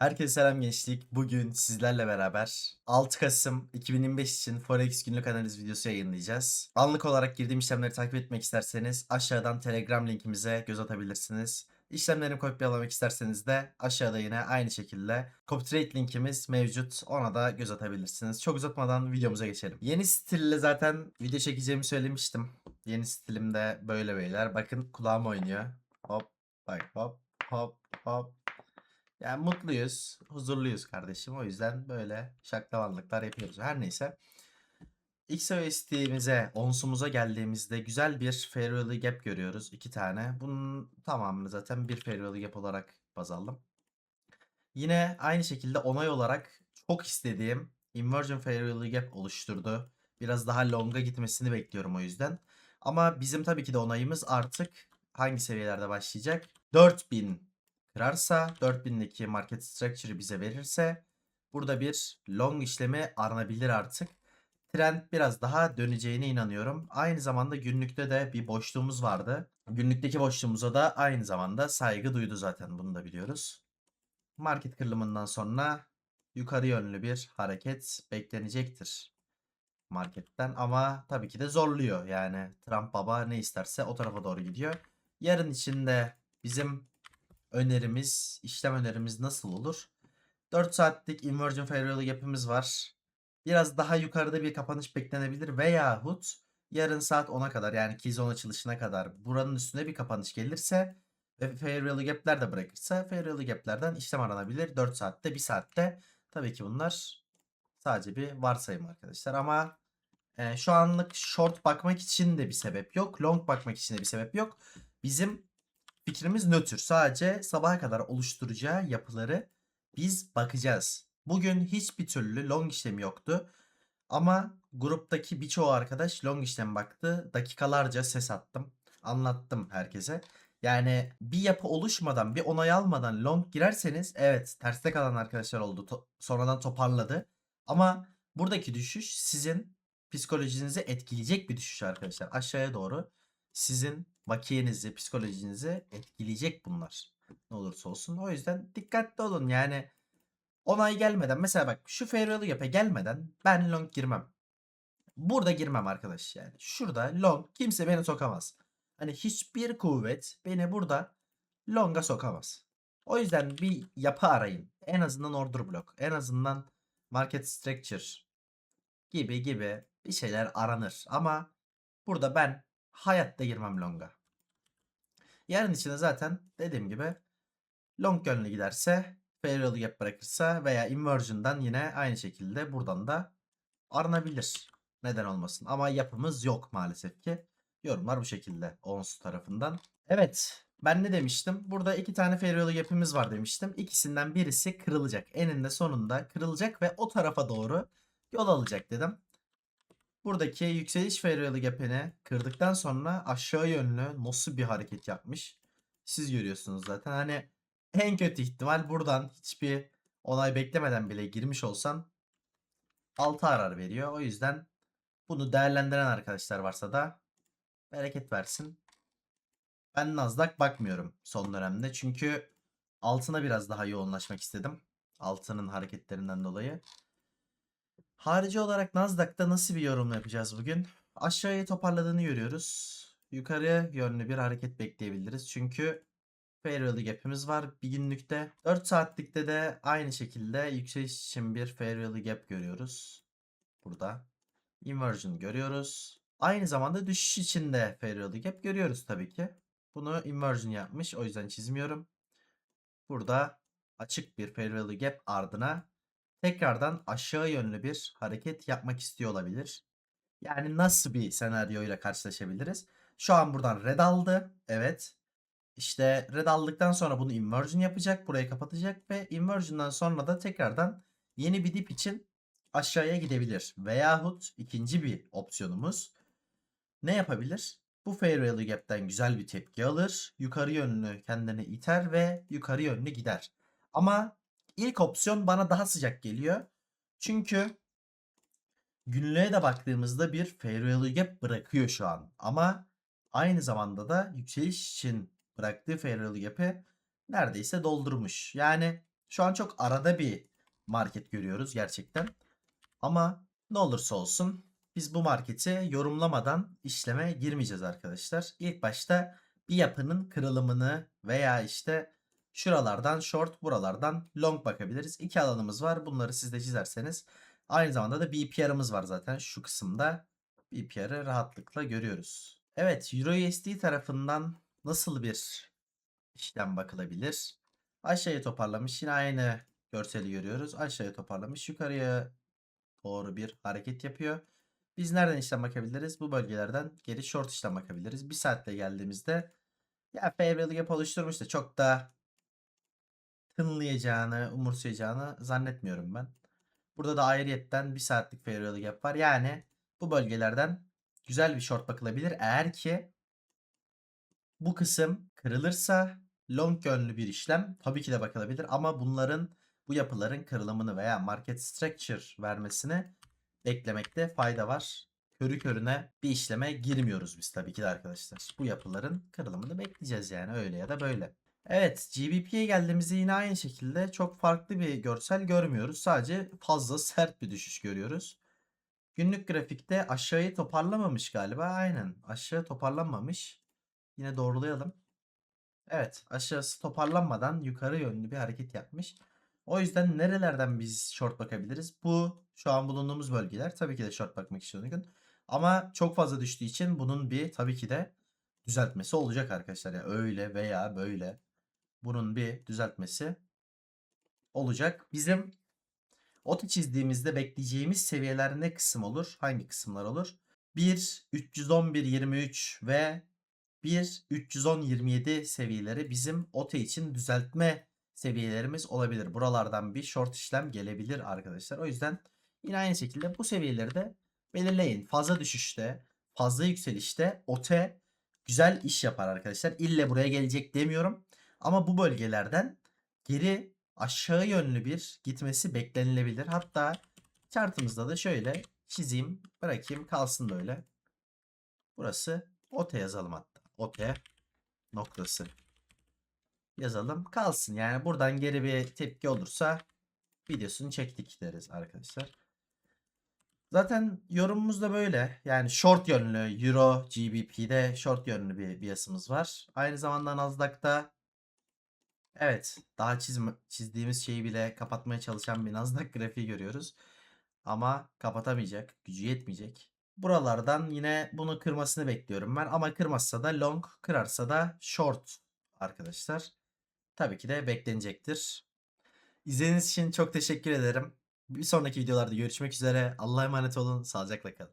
Herkese selam gençlik. Bugün sizlerle beraber 6 Kasım 2025 için Forex günlük analiz videosu yayınlayacağız. Anlık olarak girdiğim işlemleri takip etmek isterseniz aşağıdan Telegram linkimize göz atabilirsiniz. İşlemlerimi kopyalamak isterseniz de aşağıda yine aynı şekilde CopyTrade linkimiz mevcut. Ona da göz atabilirsiniz. Çok uzatmadan videomuza geçelim. Yeni stille zaten video çekeceğimi söylemiştim. Yeni stilim de böyle beyler. Bakın kulağım oynuyor. Hop bak hop hop hop. Yani mutluyuz, huzurluyuz kardeşim. O yüzden böyle şaklavanlıklar yapıyoruz. Her neyse. XOST'mize, onsumuza geldiğimizde güzel bir fair value gap görüyoruz. iki tane. Bunun tamamını zaten bir fair value gap olarak baz aldım. Yine aynı şekilde onay olarak çok istediğim inversion fair value gap oluşturdu. Biraz daha long'a gitmesini bekliyorum o yüzden. Ama bizim tabii ki de onayımız artık hangi seviyelerde başlayacak? 4000 kırarsa 4000'deki market structure'ı bize verirse burada bir long işlemi aranabilir artık. Trend biraz daha döneceğine inanıyorum. Aynı zamanda günlükte de bir boşluğumuz vardı. Günlükteki boşluğumuza da aynı zamanda saygı duydu zaten bunu da biliyoruz. Market kırılımından sonra yukarı yönlü bir hareket beklenecektir marketten ama tabii ki de zorluyor. Yani Trump baba ne isterse o tarafa doğru gidiyor. Yarın içinde bizim önerimiz, işlem önerimiz nasıl olur? 4 saatlik inversion fair value gap'imiz var. Biraz daha yukarıda bir kapanış beklenebilir veyahut yarın saat 10'a kadar yani Kizon açılışına kadar buranın üstüne bir kapanış gelirse ve value gap'ler de bırakırsa value gap'lerden işlem aranabilir. 4 saatte 1 saatte tabii ki bunlar sadece bir varsayım arkadaşlar ama e, şu anlık short bakmak için de bir sebep yok. Long bakmak için de bir sebep yok. Bizim fikrimiz nötr. Sadece sabaha kadar oluşturacağı yapıları biz bakacağız. Bugün hiçbir türlü long işlemi yoktu. Ama gruptaki birçoğu arkadaş long işlem baktı. Dakikalarca ses attım. Anlattım herkese. Yani bir yapı oluşmadan, bir onay almadan long girerseniz evet terste kalan arkadaşlar oldu. To- sonradan toparladı. Ama buradaki düşüş sizin psikolojinizi etkileyecek bir düşüş arkadaşlar. Aşağıya doğru sizin vakiyenizi, psikolojinizi etkileyecek bunlar. Ne olursa olsun. O yüzden dikkatli olun. Yani onay gelmeden mesela bak şu value gap'e gelmeden ben long girmem. Burada girmem arkadaş yani. Şurada long kimse beni sokamaz. Hani hiçbir kuvvet beni burada longa sokamaz. O yüzden bir yapı arayın. En azından order block. En azından market structure gibi gibi bir şeyler aranır. Ama burada ben hayatta girmem longa. Yarın içinde zaten dediğim gibi long yönlü giderse fair value gap bırakırsa veya inversion'dan yine aynı şekilde buradan da aranabilir. Neden olmasın. Ama yapımız yok maalesef ki. Yorumlar bu şekilde ons tarafından. Evet ben ne demiştim? Burada iki tane fair value gap'imiz var demiştim. İkisinden birisi kırılacak. Eninde sonunda kırılacak ve o tarafa doğru yol alacak dedim. Buradaki yükseliş value gap'ini kırdıktan sonra aşağı yönlü nasıl bir hareket yapmış. Siz görüyorsunuz zaten. Hani en kötü ihtimal buradan hiçbir onay beklemeden bile girmiş olsan 6 arar veriyor. O yüzden bunu değerlendiren arkadaşlar varsa da bereket versin. Ben Nasdaq bakmıyorum son dönemde. Çünkü altına biraz daha yoğunlaşmak istedim. Altının hareketlerinden dolayı. Harici olarak Nasdaq'ta nasıl bir yorum yapacağız bugün? Aşağıya toparladığını görüyoruz. Yukarıya yönlü bir hareket bekleyebiliriz. Çünkü fair value gap'imiz var bir günlükte. 4 saatlikte de aynı şekilde yükseliş için bir fair value gap görüyoruz. Burada. Inversion görüyoruz. Aynı zamanda düşüş için de fair value gap görüyoruz tabii ki. Bunu inversion yapmış o yüzden çizmiyorum. Burada açık bir fair value gap ardına tekrardan aşağı yönlü bir hareket yapmak istiyor olabilir. Yani nasıl bir senaryoyla karşılaşabiliriz? Şu an buradan red aldı. Evet. İşte red aldıktan sonra bunu inversion yapacak. Burayı kapatacak ve inversion'dan sonra da tekrardan yeni bir dip için aşağıya gidebilir. Veyahut ikinci bir opsiyonumuz ne yapabilir? Bu fair value gap'ten güzel bir tepki alır. Yukarı yönlü kendini iter ve yukarı yönlü gider. Ama ilk opsiyon bana daha sıcak geliyor. Çünkü günlüğe de baktığımızda bir fair value gap bırakıyor şu an. Ama aynı zamanda da yükseliş için bıraktığı fair value gap'i neredeyse doldurmuş. Yani Şu an çok arada bir market görüyoruz gerçekten. Ama ne olursa olsun biz bu marketi yorumlamadan işleme girmeyeceğiz arkadaşlar. İlk başta bir yapının kırılımını veya işte şuralardan short, buralardan long bakabiliriz. İki alanımız var. Bunları siz de çizerseniz. Aynı zamanda da BPR'ımız var zaten şu kısımda. BPR'ı rahatlıkla görüyoruz. Evet, EURUSD tarafından nasıl bir işlem bakılabilir? Aşağıya toparlamış. Yine aynı görseli görüyoruz. Aşağıya toparlamış. Yukarıya doğru bir hareket yapıyor. Biz nereden işlem bakabiliriz? Bu bölgelerden geri short işlem bakabiliriz. Bir saatte geldiğimizde ya favorable gap oluşturmuş da çok da tınlayacağını, umursayacağını zannetmiyorum ben. Burada da ayrıyetten bir saatlik favorable gap var. Yani bu bölgelerden güzel bir short bakılabilir. Eğer ki bu kısım kırılırsa long yönlü bir işlem tabii ki de bakılabilir. Ama bunların bu yapıların kırılımını veya market structure vermesini beklemekte fayda var. Körü körüne bir işleme girmiyoruz biz tabii ki de arkadaşlar. Bu yapıların kırılımını bekleyeceğiz yani öyle ya da böyle. Evet GBP'ye geldiğimizde yine aynı şekilde çok farklı bir görsel görmüyoruz. Sadece fazla sert bir düşüş görüyoruz. Günlük grafikte aşağıyı toparlamamış galiba. Aynen aşağı toparlanmamış. Yine doğrulayalım. Evet aşağısı toparlanmadan yukarı yönlü bir hareket yapmış. O yüzden nerelerden biz short bakabiliriz? Bu şu an bulunduğumuz bölgeler tabii ki de short bakmak için uygun. Ama çok fazla düştüğü için bunun bir tabii ki de düzeltmesi olacak arkadaşlar. Yani öyle veya böyle bunun bir düzeltmesi olacak. Bizim OTI çizdiğimizde bekleyeceğimiz seviyeler ne kısım olur? Hangi kısımlar olur? 1, 311, 23 ve 1, 310, 27 seviyeleri bizim OTE için düzeltme seviyelerimiz olabilir. Buralardan bir short işlem gelebilir arkadaşlar. O yüzden yine aynı şekilde bu seviyeleri de belirleyin. Fazla düşüşte, fazla yükselişte OTE güzel iş yapar arkadaşlar. İlle buraya gelecek demiyorum. Ama bu bölgelerden geri aşağı yönlü bir gitmesi beklenilebilir. Hatta chartımızda da şöyle çizeyim, bırakayım kalsın böyle. Burası OTE yazalım hatta. OTE noktası yazalım kalsın. Yani buradan geri bir tepki olursa videosunu çektik deriz arkadaşlar. Zaten yorumumuz da böyle. Yani short yönlü Euro GBP'de short yönlü bir biasımız var. Aynı zamanda Nasdaq'ta evet daha çizme, çizdiğimiz şeyi bile kapatmaya çalışan bir Nasdaq grafiği görüyoruz. Ama kapatamayacak. Gücü yetmeyecek. Buralardan yine bunu kırmasını bekliyorum ben. Ama kırmazsa da long, kırarsa da short arkadaşlar. Tabii ki de beklenecektir. İzlediğiniz için çok teşekkür ederim. Bir sonraki videolarda görüşmek üzere. Allah'a emanet olun. Sağlıcakla kalın.